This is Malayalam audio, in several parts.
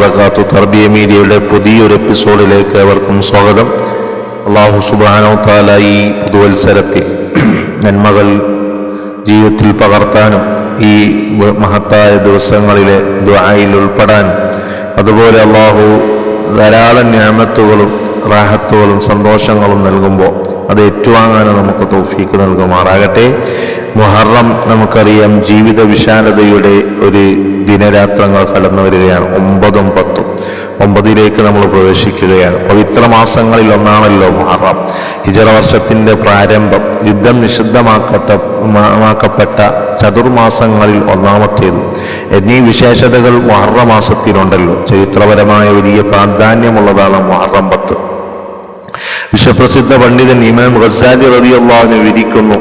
വബർക്കാത്തു തർബിയ മീഡിയയുടെ പുതിയൊരു എപ്പിസോഡിലേക്ക് അവർക്കും സ്വാഗതം. അള്ളാഹു സുബാനോ താല ഈ പുതുവത്സരത്തിൽ നന്മകൾ ജീവിതത്തിൽ പകർത്താനും ഈ മഹത്തായ ദിവസങ്ങളിലെ ദ്വായിൽ ഉൾപ്പെടാനും അതുപോലെ അള്ളാഹു ധാരാളം ഞാമത്തുകളും റാഹത്തുകളും സന്തോഷങ്ങളും നൽകുമ്പോൾ അത് ഏറ്റുവാങ്ങാനും നമുക്ക് തോഫീക്ക് നൽകുമാറാകട്ടെ. മുഹറം നമുക്കറിയാം ജീവിത വിശാലതയുടെ ഒരു ദിനരാത്രങ്ങൾ കടന്നു വരികയാണ്. ഒമ്പതും പത്തും. ഒമ്പതിലേക്ക് നമ്മൾ പ്രവേശിക്കുകയാണ്. പവിത്ര മാസങ്ങളിൽ ഒന്നാണല്ലോ മുഹറം. ഹിജറ വർഷത്തിന്റെ പ്രാരംഭം. യുദ്ധം നിഷിദ്ധമാക്കട്ട മാക്കപ്പെട്ട ചതുർമാസങ്ങളിൽ ഒന്നാമത്തേത്. എന്നീ വിശേഷതകൾ മുഹറ മാസത്തിലുണ്ടല്ലോ. ചരിത്രപരമായ വലിയ പ്രാധാന്യമുള്ളതാണ് മുഹറം പത്ത്. വിശ്വപ്രസിദ്ധ പണ്ഡിതൻ ഇമാം ഗസാലി റളിയല്ലാഹുവിനെ വിരിക്കുന്നു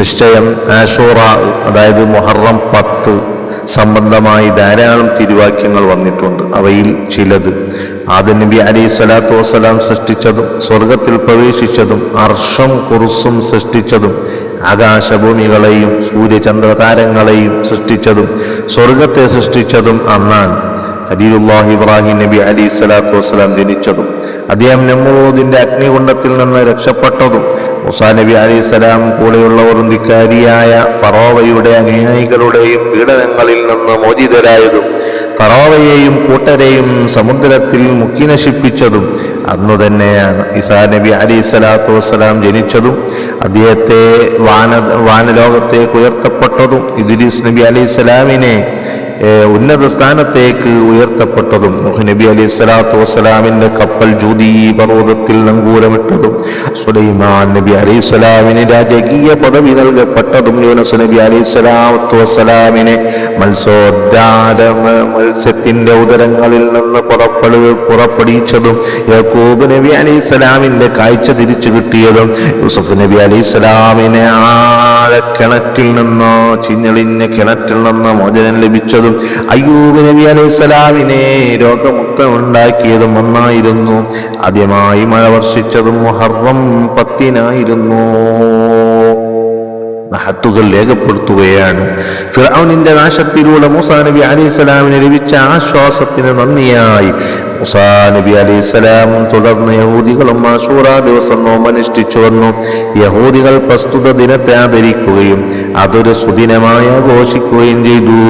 നിശ്ചയം ആഷോറ അതായത് മുഹറം പത്ത് സംബന്ധമായി ധാരാളം തിരുവാക്യങ്ങൾ വന്നിട്ടുണ്ട്. അവയിൽ ചിലത് ആദ്യ നബി അലി സ്വലാത്തു വസ്സലാം സൃഷ്ടിച്ചതും സ്വർഗത്തിൽ പ്രവേശിച്ചതും അർഷം കുറുസും സൃഷ്ടിച്ചതും ആകാശഭൂമികളെയും സൂര്യചന്ദ്ര താരങ്ങളെയും സൃഷ്ടിച്ചതും സ്വർഗത്തെ സൃഷ്ടിച്ചതും അന്നാണ്. ഖലീലുല്ലാഹി ഇബ്രാഹിം നബി അലി സ്വലാത്തു വസ്സലാം ജനിച്ചതും അദ്ദേഹം നമ്രൂദിന്റെ അഗ്നികുണ്ഡത്തിൽ നിന്ന് രക്ഷപ്പെട്ടതും മുസാ നബി അലി സ്വലാം കൂടെയുള്ളവർ ധിക്കാരിയായ ഫറോവയുടെ അനുയായികളുടെയും പീഡനങ്ങളിൽ നിന്ന് മോചിതരായതും ഫറോവയെയും കൂട്ടരെയും സമുദ്രത്തിൽ മുക്കി നശിപ്പിച്ചതും അന്നു തന്നെയാണ് ഇസാ നബി അലി സ്വലാത്തു വസ്സലാം ജനിച്ചതും അദ്ദേഹത്തെ വാന വാനലോകത്തേക്ക് ഉയർത്തപ്പെട്ടതും ഇദ്രീസ് നബി അലി സ്വലാമിനെ ഉന്നത സ്ഥാനത്തേക്ക് ഉയർത്തപ്പെട്ടതും നബി അലി സ്വലാത്തു വസ്സലാമിന്റെ കപ്പൽ ജൂതി പർവതത്തിൽ നങ്കൂരമിട്ടതും സുലൈമാൻ നബി അലി സ്വലാമിന് രാജകീയ പദവി നൽകപ്പെട്ടതും യൂനസ് നബി അലി സ്വലാത്തു വസ്സലാമിനെ മത്സോദ്ധാര മത്സ്യത്തിന്റെ ഉദരങ്ങളിൽ നിന്ന് പുറപ്പെടു പുറപ്പെടിച്ചതും യാക്കൂബ് നബി അലൈഹി സ്വലാമിന്റെ കാഴ്ച തിരിച്ചു കിട്ടിയതും യൂസഫ് നബി അലൈഹി സ്വലാമിനെ ആഴക്കിണറ്റിൽ നിന്നോ ചിഞ്ഞളിഞ്ഞ കിണറ്റിൽ നിന്നോ മോചനം ലഭിച്ചതും അയ്യൂബ് നബി അലൈഹി സ്വലാമിനെ രോഗമുക്തമുണ്ടാക്കിയതും ഒന്നായിരുന്നു. ആദ്യമായി മഴ വർഷിച്ചതും മുഹറം പത്തിനായിരുന്നു. മഹത്തുകൾ രേഖപ്പെടുത്തുകയാണ്. ഫിറൌനിന്റെ നാശത്തിലൂടെ മൂസാ നബി അലൈഹി സ്വലാമിന് ലഭിച്ച ആശ്വാസത്തിന് നന്ദിയായി. മുസാ നബി അലൈഹി സ്വലാം തുടർന്ന് യഹൂദികളും ആശൂറ ദിവസം നോമനുഷ്ഠിച്ചു വന്നു. യഹൂദികൾ പ്രസ്തുത ദിനത്തെ ആദരിക്കുകയും അതൊരു സുദിനമായി ആഘോഷിക്കുകയും ചെയ്തു.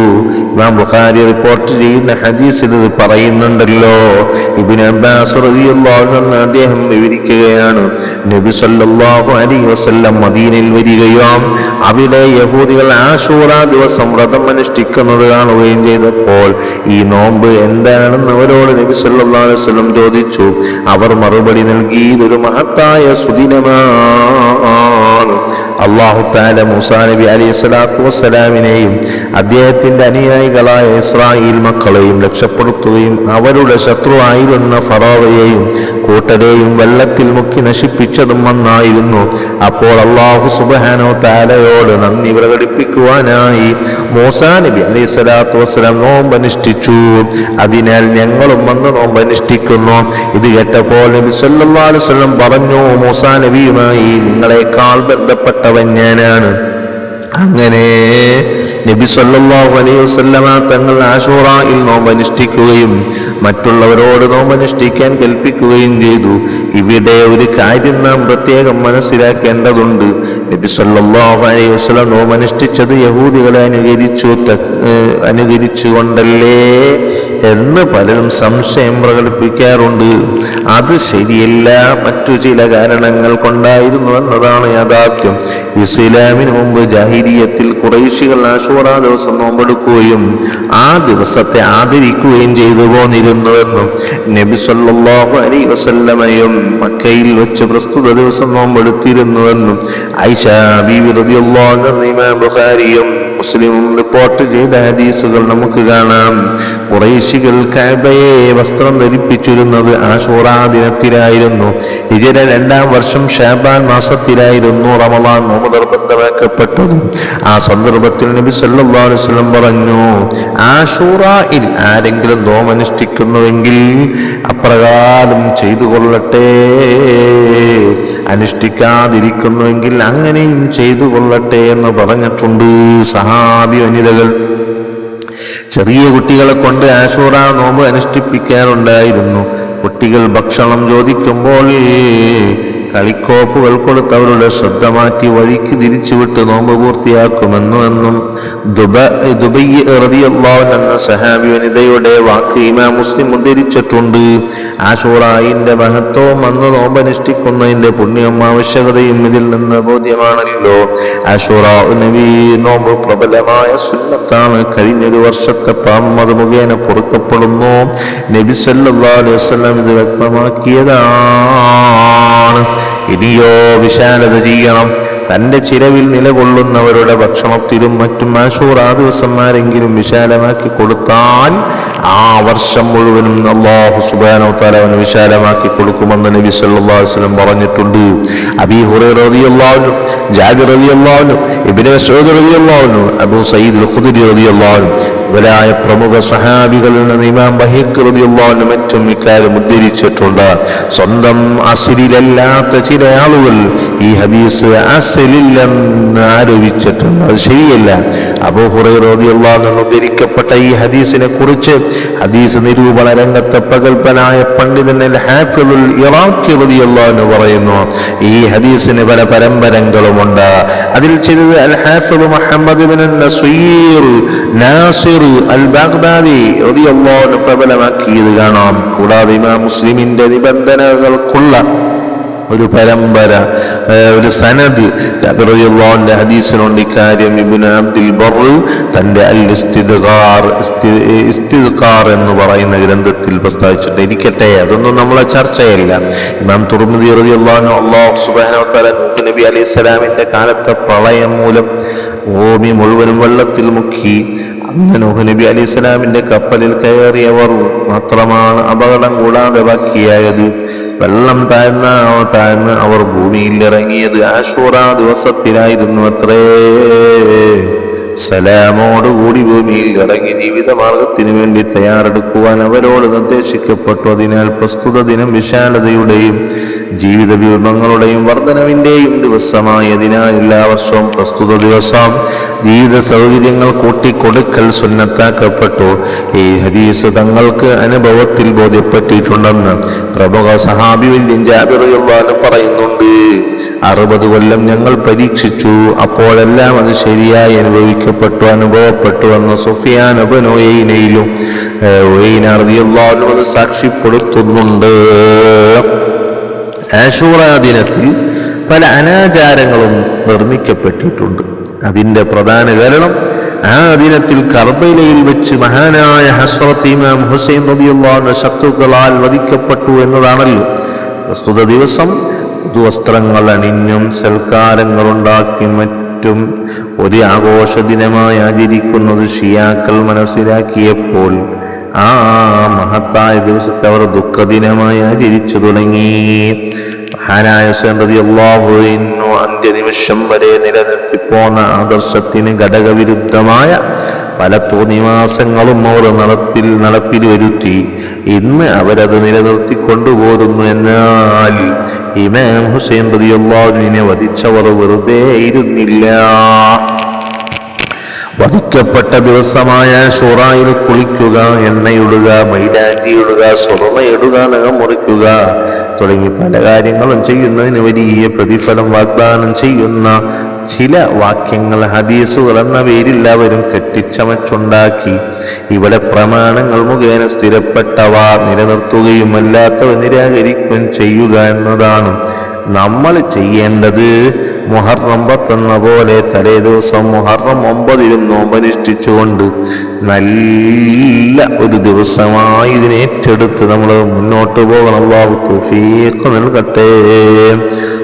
ഇമാം ബുഖാരി റിപ്പോർട്ട് ചെയ്യുന്ന ഹദീസിൽ ഇത് പറയുന്നുണ്ടല്ലോ. ഇബിൻ അബ്ബാസ് റളിയല്ലാഹു അദ്ദേഹം വിവരിക്കുകയാണ് നബി സല്ലല്ലാഹു അലൈഹി വസല്ലം മദീനയിൽ വരികയും അവിടെ യഹൂദികൾ ആശൂറ ദിവസം വ്രതം അനുഷ്ഠിക്കുന്നത് കാണുകയും ചെയ്തപ്പോൾ ഈ നോമ്പ് എന്താണെന്ന് അവരോട് നബി സല്ലല്ലാഹു അലൈഹി വസല്ലം ചോദിച്ചു. അവർ മറുപടി നൽകി ഇതൊരു മഹത്തായ സുദിനമാണ്. അള്ളാഹു താല മൂസാ നബി അലി സ്വലാത്തു വസ്സലാമിനെയും അദ്ദേഹത്തിന്റെ അനുയായികളായ ഇസ്രായേൽ മക്കളെയും രക്ഷപ്പെടുത്തുകയും അവരുടെ ശത്രുവായിരുന്ന ഫറോവയെയും കൂട്ടരെയും വെള്ളത്തിൽ മുക്കി നശിപ്പിച്ചതും വന്നായിരുന്നു. അപ്പോൾ അള്ളാഹു സുബഹാനോ താലയോട് നന്ദി പ്രകടിപ്പിക്കുവാനായി മൂസാ നബി അലൈഹി സ്വലാത്തു വസ്സലാം നോമ്പനുഷ്ഠിച്ചു. അതിനാൽ ഞങ്ങളും വന്ന് നോമ്പനുഷ്ഠിക്കുന്നു. ഇത് കേട്ടപ്പോൾ നബി സല്ലല്ലാഹു അലൈഹി വസല്ലം പറഞ്ഞു മൂസാ നബിയുമായി നിങ്ങളെക്കാൾ ബന്ധപ്പെട്ടവൻ ഞാനാണ് അങ്ങനെ നബി സല്ലല്ലാഹു അലൈഹി വസല്ലമ തങ്ങൾ ആശൂറയിൽ നോമ്പനുഷ്ഠിക്കുകയും മറ്റുള്ളവരോട് നോമ്പനുഷ്ഠിക്കാൻ കൽപ്പിക്കുകയും ചെയ്തു. ഇവിടെ ഒരു കാര്യം നാം പ്രത്യേകം മനസ്സിലാക്കേണ്ടതുണ്ട്. നബി സല്ലല്ലാഹു അലൈഹി വസല്ലം നോമ്പനുഷ്ഠിച്ചത് യഹൂദികളെ അനുകരിച്ചു അനുകരിച്ചുകൊണ്ടല്ലേ? എന്ന് പലരും സംശയം പ്രകടിപ്പിക്കാറുണ്ട്. അത് ശരിയല്ല. മറ്റു ചില കാരണങ്ങൾ കൊണ്ടായിരുന്നു എന്നതാണ് യാഥാർത്ഥ്യം. ഇസ്ലാമിന് മുമ്പ് ജാഹിരിയത്തിൽ കുറേശികൾ ആശൂറ ദിവസം നോമ്പെടുക്കുകയും ആ ദിവസത്തെ ആദരിക്കുകയും ചെയ്തു പോന്നിരുന്നുവെന്നും നബി അലൈഹി വസല്ലമയും മക്കയിൽ വെച്ച് പ്രസ്തുത ദിവസം നോമ്പെടുത്തിരുന്നുവെന്നും ഐഷ ബി ബുഖാരിയും മുസ്ലിമും റിപ്പോർട്ട് ചെയ്ത ഹദീസുകൾ നമുക്ക് കാണാം. കുറേശികൾ കാബയെ വസ്ത്രം ധരിപ്പിച്ചിരുന്നത് ആശൂറ ദിനത്തിലായിരുന്നു ഹിജ്റ രണ്ടാം വർഷം ഷാബാൻ മാസത്തിലായിരുന്നു റമളാൻ നോമ്പ് നിർബന്ധമാക്കപ്പെട്ടത് ആ സന്ദർഭത്തിൽ നബി സല്ലല്ലാഹു അലൈഹി വസല്ലം പറഞ്ഞു ആഷൂറയിൽ ആരെങ്കിലും നോമനുഷ്ഠിക്കുന്നുവെങ്കിൽ അപ്രകാരം ചെയ്തു കൊള്ളട്ടെ അനുഷ്ഠിക്കാതിരിക്കുന്നുവെങ്കിൽ അങ്ങനെയും ചെയ്തു കൊള്ളട്ടെ എന്ന് പറഞ്ഞിട്ടുണ്ട് വനിതകൾ ചെറിയ കുട്ടികളെ കൊണ്ട് ആശൂറ നോമ്പ് അനുഷ്ഠിപ്പിക്കാറുണ്ടായിരുന്നു. കുട്ടികൾ ഭക്ഷണം ചോദിക്കുമ്പോൾ കളിക്കോപ്പുകൾ കൊടുത്ത് അവരുടെ ശ്രദ്ധ മാറ്റി വഴിക്ക് തിരിച്ചുവിട്ട് നോമ്പ് പൂർത്തിയാക്കുമെന്നു എന്നും എന്ന സഹാബി വനിതയുടെ വാക്ക് ഇമാ മുസ്ലിം ഉദ്ധരിച്ചിട്ടുണ്ട് ആശൂറായിന്റെ മഹത്വവും അന്ന് നോമ്പ് അനുഷ്ഠിക്കുന്നതിന്റെ പുണ്യം ആവശ്യകതയും ഇതിൽ നിന്ന് ബോധ്യമാണല്ലോ. ആശൂറ നബി നോമ്പ് പ്രബലമായ സുന്നത്താണ്. കഴിഞ്ഞൊരു വർഷത്തെ പാപം അത് മുഖേന പൊറുക്കപ്പെടുന്നു. നബി സല്ലല്ലാഹു അലൈഹി വസല്ലം ഇത് വ്യക്തമാക്കിയതാണ്. ഇനിയോ വിശാലത ചെയ്യണം. തന്റെ ചിലവിൽ നിലകൊള്ളുന്നവരുടെ ഭക്ഷണത്തിലും മറ്റും ആശൂർ ആ ദിവസന്മാരെങ്കിലും വിശാലമാക്കി കൊടുത്താൽ ആ വർഷം മുഴുവനും അള്ളാഹു സുബാനോ തലവന് വിശാലമാക്കി കൊടുക്കുമെന്ന് നബി വസല്ലം പറഞ്ഞിട്ടുണ്ട്. അബി ഹുറൈറ റളിയല്ലാഹു ജാബിർ റളിയല്ലാഹു ഇബ്നു മസ്ഊദ് റളിയല്ലാഹു അബൂ സയ്യിദ് ഖുദരി റളിയല്ലാഹു ഇവരായ പ്രമുഖ സഹാബികളിൽ നിന്ന് ഇമാം ബഹീഖ് റളിയല്ലാഹു മറ്റും ഇക്കാര്യം ഉദ്ധരിച്ചിട്ടുണ്ട്. സ്വന്തം അസിലിലല്ലാത്ത ചില ആളുകൾ ഈ ഹബീസ് അസിലില്ലെന്ന് ആരോപിച്ചിട്ടുണ്ട്. അത് ശരിയല്ല. അബൂ ഹുറൈറ റളിയല്ലാഹു അൻഹു ഉദ്ധരിക്കപ്പെട്ട ഈ ഹദീസിനെ കുറിച്ച് ഹദീസ് നിരൂപണ രംഗത്തെ പ്രഗത്ഭനായ പണ്ഡിതൻ ഹാഫിദുൽ ഇറാഖി റളിയല്ലാഹു എന്ന് പറയുന്നു ഈ ഹദീസിന് പല പരമ്പരങ്ങളുമുണ്ട്. അതിൽ ചിലത് al Hafid Muhammad ibn Nasir al Baghdadi റളിയല്ലാഹു അൻഹു പ്രബലമാക്കിയത് കാണാം. കൂടാതെ ഇമാം മുസ്ലിമിന്റെ നിബന്ധനകൾക്കുള്ള ഒരു പരമ്പര ഒരു സനദ്. ജാബിറുല്ലാന്റെ ഹദീസിനുണ്ട് ഇക്കാര്യം ഇബ്നു അബ്ദുൽ ബർ തന്റെ അൽ ഇസ്തിദ്ഖാർ എന്ന് പറയുന്ന ഗ്രന്ഥത്തിൽ പ്രസ്താവിച്ചിട്ടുണ്ട്. ഇരിക്കട്ടെ അതൊന്നും നമ്മളെ ചർച്ചയല്ല. ഇമാം തുർമിദി റളിയല്ലാഹു അല്ലാഹു സുബ്ഹാനഹു വ തആല നബി അലൈഹി സ്വലാമിന്റെ കാലത്തെ പ്രളയം മൂലം ഭൂമി മുഴുവനും വെള്ളത്തിൽ മുക്കി. നൂഹ് നബി അലി ഇസ്ലാമിന്റെ കപ്പലിൽ കയറിയവർ മാത്രമാണ് അപകടം കൂടാതെ ബാക്കിയായത്. വെള്ളം താഴ്ന്ന താഴ്ന്ന് അവർ ഭൂമിയിൽ ഇറങ്ങിയത് ആശൂറ ദിവസത്തിലായിരുന്നു അത്രേ. സലാമോടുകൂടി ഭൂമിയിൽ ഇറങ്ങി ജീവിത മാർഗത്തിനു വേണ്ടി തയ്യാറെടുക്കുവാൻ അവരോട് നിർദ്ദേശിക്കപ്പെട്ടു. അതിനാൽ പ്രസ്തുത ദിനം വിശാലതയുടെയും ജീവിത വിഭവങ്ങളുടെയും വർധനവിന്റെയും ദിവസമായതിനാൽ എല്ലാ വർഷവും പ്രസ്തുത ദിവസം ജീവിത സൗകര്യങ്ങൾ കൂട്ടിക്കൊടുക്കൽ സുന്നത്താക്കപ്പെട്ടു. ഈ ഹദീസ് തങ്ങൾക്ക് അനുഭവത്തിൽ ബോധ്യപ്പെട്ടിട്ടുണ്ടെന്ന് പ്രമുഖ സഹാബി ജാബിർ പറയുന്നുണ്ട്. അറുപത് കൊല്ലം ഞങ്ങൾ പരീക്ഷിച്ചു. അപ്പോഴെല്ലാം അത് ശരിയായി അനുഭവിക്കപ്പെട്ടു അനുഭവപ്പെട്ടു എന്ന് സുഫിയാൻ അബനോയിനയിലും അത് സാക്ഷ്യപ്പെടുത്തുന്നുണ്ട്. ആശൂറ ദിനത്തിൽ പല അനാചാരങ്ങളും നിർമ്മിക്കപ്പെട്ടിട്ടുണ്ട്. അതിന്റെ പ്രധാന കാരണം ആ ദിനത്തിൽ കർബയിലയിൽ വെച്ച് മഹാനായ ഹസ്രത്ത് ഇമാം ഹുസൈൻ റബിയുള്ള ശത്രുക്കളാൽ വധിക്കപ്പെട്ടു എന്നതാണല്ലോ. പ്രസ്തുത ദിവസം പുതുവസ്ത്രങ്ങൾ അണിഞ്ഞും സൽക്കാരങ്ങൾ ഉണ്ടാക്കി മറ്റും ഒരു ആഘോഷ ദിനമായി ആചരിക്കുന്നത് ഷിയാക്കൾ മനസ്സിലാക്കിയപ്പോൾ ആ മഹത്തായ ദിവസത്തെ അവർ ദുഃഖദിനമായി ആചരിച്ചു തുടങ്ങി. മഹാനായ അള്ളാഹുവിനു അന്ത്യനിമിഷം വരെ നിലനിർത്തിപ്പോന്ന ആദർശത്തിന് ഘടകവിരുദ്ധമായ പല തോന്നിവാസങ്ങളും അവർ നടപ്പിൽ നടപ്പിൽ വരുത്തി. ഇന്ന് അവരത് നിലനിർത്തിക്കൊണ്ടുപോരുന്നു എന്നാൽ ഇമാം ഹുസൈൻ റതിയുള്ളാഹുവിനെ വധിച്ചവർ വെറുതെ ഇരുന്നില്ല. വധിക്കപ്പെട്ട ദിവസമായ ഷുറായിൽ കുളിക്കുക എണ്ണയിടുക മൈലാഞ്ചി ഇടുക സ്വർണയിടുക നഖം മുറിക്കുക തുടങ്ങി പല കാര്യങ്ങളും ചെയ്യുന്നതിന് വലിയ പ്രതിഫലം വാഗ്ദാനം ചെയ്യുന്ന ചില വാക്യങ്ങൾ ഹദീസുകൾ എന്ന പേരിൽ അവരും കെട്ടിച്ചമച്ചുണ്ടാക്കി. ഇവിടെ പ്രമാണങ്ങൾ മുഖേന സ്ഥിരപ്പെട്ടവ നിലനിർത്തുകയും അല്ലാത്തവ നിരാകരിക്കുകയും ചെയ്യുക എന്നതാണ് നമ്മൾ ചെയ്യേണ്ടത് മുഹറം പത്തെന്ന പോലെ തലേ ദിവസം മുഹറം ഒമ്പതിലും നോമ്പനുഷ്ഠിച്ചുകൊണ്ട് നല്ല ഒരു ദിവസമായി ഇതിനെ ഏറ്റെടുത്ത് നമ്മൾ മുന്നോട്ട് പോകണം. അള്ളാഹു തുഫീഖ് നൽകട്ടെ.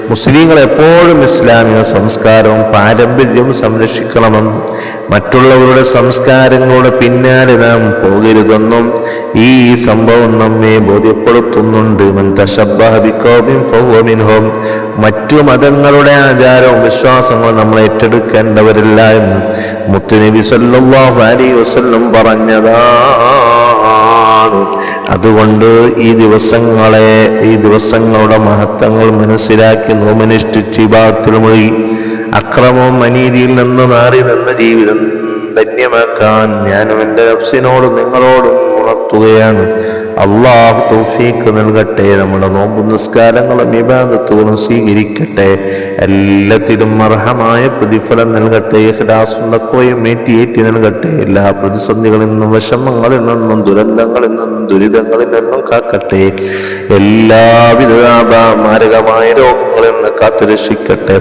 മുസ്ലിങ്ങൾ എപ്പോഴും ഇസ്ലാമിക സംസ്കാരവും പാരമ്പര്യവും സംരക്ഷിക്കണമെന്നും മറ്റുള്ളവരുടെ സംസ്കാരങ്ങളുടെ പിന്നാലെ നാം പോകരുതെന്നും ഈ സംഭവം നമ്മെ ബോധ്യപ്പെടുത്തുന്നുണ്ട്. മറ്റു മതങ്ങളുടെ ആചാരവും വിശ്വാസങ്ങളും നമ്മൾ ഏറ്റെടുക്കേണ്ടവരില്ല എന്ന് മുത്തുനബി സല്ലാഹു അലി വസ്ല്ലം പറഞ്ഞതാണ്. അതുകൊണ്ട് ഈ ദിവസങ്ങളെ ഈ ദിവസങ്ങളുടെ മഹത്വങ്ങൾ മനസ്സിലാക്കി നോമനിഷ്ഠിച്ച് വിഭാഗത്തിൽ മൊഴി അക്രമവും അനീതിയിൽ നിന്ന് മാറി നിന്ന് ജീവിതം ധന്യമാക്കാൻ ഞാനും എന്റെ അഫ്സിനോടും നിങ്ങളോടും ഉണർത്തുകയാണ് അള്ളാഹു തൗഫീക്ക് നൽകട്ടെ. നമ്മുടെ നോമ്പ് നിസ്കാരങ്ങളും വിവാദത്തുകളും സ്വീകരിക്കട്ടെ. എല്ലാത്തിലും അർഹമായ പ്രതിഫലം നൽകട്ടെ. ഹിരാസുണ്ടക്കോയും ഏറ്റിയേറ്റി നൽകട്ടെ. എല്ലാ പ്രതിസന്ധികളിൽ നിന്നും വിഷമങ്ങളിൽ നിന്നും ദുരന്തങ്ങളിൽ നിന്നും ദുരിതങ്ങളിൽ നിന്നും കാക്കട്ടെ. എല്ലാവിധ മാരകമായ രോഗങ്ങളിൽ നിന്ന് കാത്തുരക്ഷിക്കട്ടെ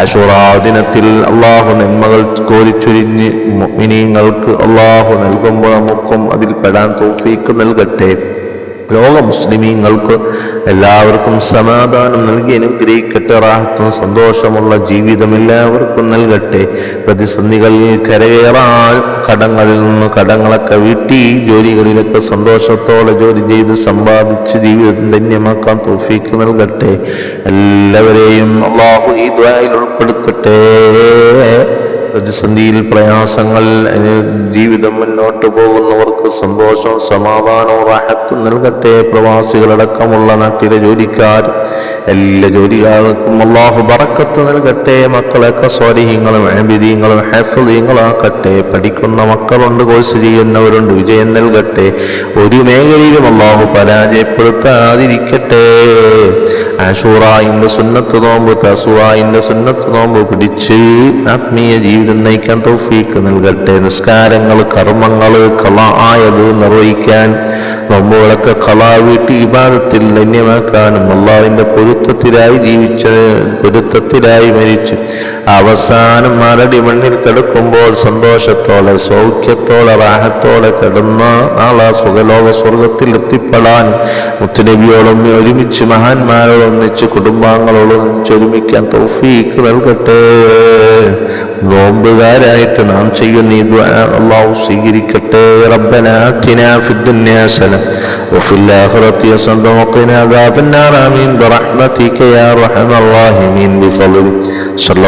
ആശുറാ ദിനത്തിൽ അള്ളാഹു നന്മകൾ കോരിച്ചൊരിഞ്ഞ് മിനിങ്ങൾക്ക് അള്ളാഹു നൽകുമ്പോൾ നമുക്കും അതിൽ പെടാൻ തൗഫീക്ക് നൽകട്ടെ. ലോക മുസ്ലിമീങ്ങൾക്ക് എല്ലാവർക്കും സമാധാനം നൽകി അനുഗ്രഹിക്കട്ടെ. റാഹത്തും സന്തോഷമുള്ള ജീവിതം എല്ലാവർക്കും നൽകട്ടെ. പ്രതിസന്ധികളിൽ കരയേറാൻ കടങ്ങളിൽ നിന്ന് കടങ്ങളൊക്കെ വീട്ടി ജോലികളിലൊക്കെ സന്തോഷത്തോടെ ജോലി ചെയ്ത് സമ്പാദിച്ച് ജീവിതം ധന്യമാക്കാൻ തോഫീക്ക് നൽകട്ടെ. എല്ലാവരെയും അള്ളാഹു ഈ ദ്വായിൽ ഉൾപ്പെടുത്തട്ടെ. പ്രതിസന്ധിയിൽ പ്രയാസങ്ങൾ ജീവിതം മുന്നോട്ട് പോകുന്നവർക്ക് സന്തോഷം സമാധാനവും റാഹത്തും നൽകട്ടെ. പ്രവാസികളടക്കമുള്ള നാട്ടിലെ ജോലിക്കാർ എല്ലാ ജോലിക്കാർക്കും അള്ളാഹു ബറക്കത്ത് നൽകട്ടെ. മക്കളൊക്കെ സ്വാധീനങ്ങളും അനബിതീങ്ങളും ഹാഫിദീങ്ങളാക്കട്ടെ. പഠിക്കുന്ന മക്കളുണ്ട് കോഴ്സ് ചെയ്യുന്നവരുണ്ട് വിജയം നൽകട്ടെ. ഒരു മേഖലയിലും അള്ളാഹു പരാജയപ്പെടുത്താതിരിക്കട്ടെ. ആഷൂറായിന്റെ സുന്നത്ത് നോമ്പ് തസുറായിന്റെ സുന്നത്ത് നോമ്പ് പിടിച്ച് ആത്മീയ ജീവിതം നയിക്കാൻ തൗഫീക്ക് നൽകട്ടെ. നിസ്കാരങ്ങൾ കർമ്മങ്ങൾ കള ആയത് നിർവഹിക്കാൻ നമ്മളൊക്കെ കള വീട്ടി വിവാദത്തിൽ ധന്യമാക്കാനും അള്ളാവിന്റെ പൊരുത്തത്തിലായി ജീവിച്ച പൊരുത്തത്തിലായി മരിച്ച് അവസാനം മരടി മണ്ണിൽ കിടക്കുമ്പോൾ സന്തോഷത്തോടെ സൗഖ്യത്തോടെ റാഹത്തോടെ കിടന്ന നാളെ സുഖലോക സ്വർഗത്തിൽ എത്തിപ്പെടാൻ മുത്തുനബിയോളം ഒരുമിച്ച് മഹാന്മാരോട് ഒന്നിച്ച് കുടുംബാംഗങ്ങളോട് ഒന്നിച്ച് ഒരുമിക്കാൻ തൗഫീക്ക് നൽകട്ടെ നോമ്പുകാരായിട്ട് നാം ചെയ്യുന്ന ഈ ദുആ അള്ളാഹു സ്വീകരിക്കട്ടെ റബ്ബന ആതിനാ ഫിദ് ദുനിയാ ഹസന وفي الآخرة حسنة وقنا عذاب النار آمين برحمتك يا أرحم الراحمين بفضلك صلى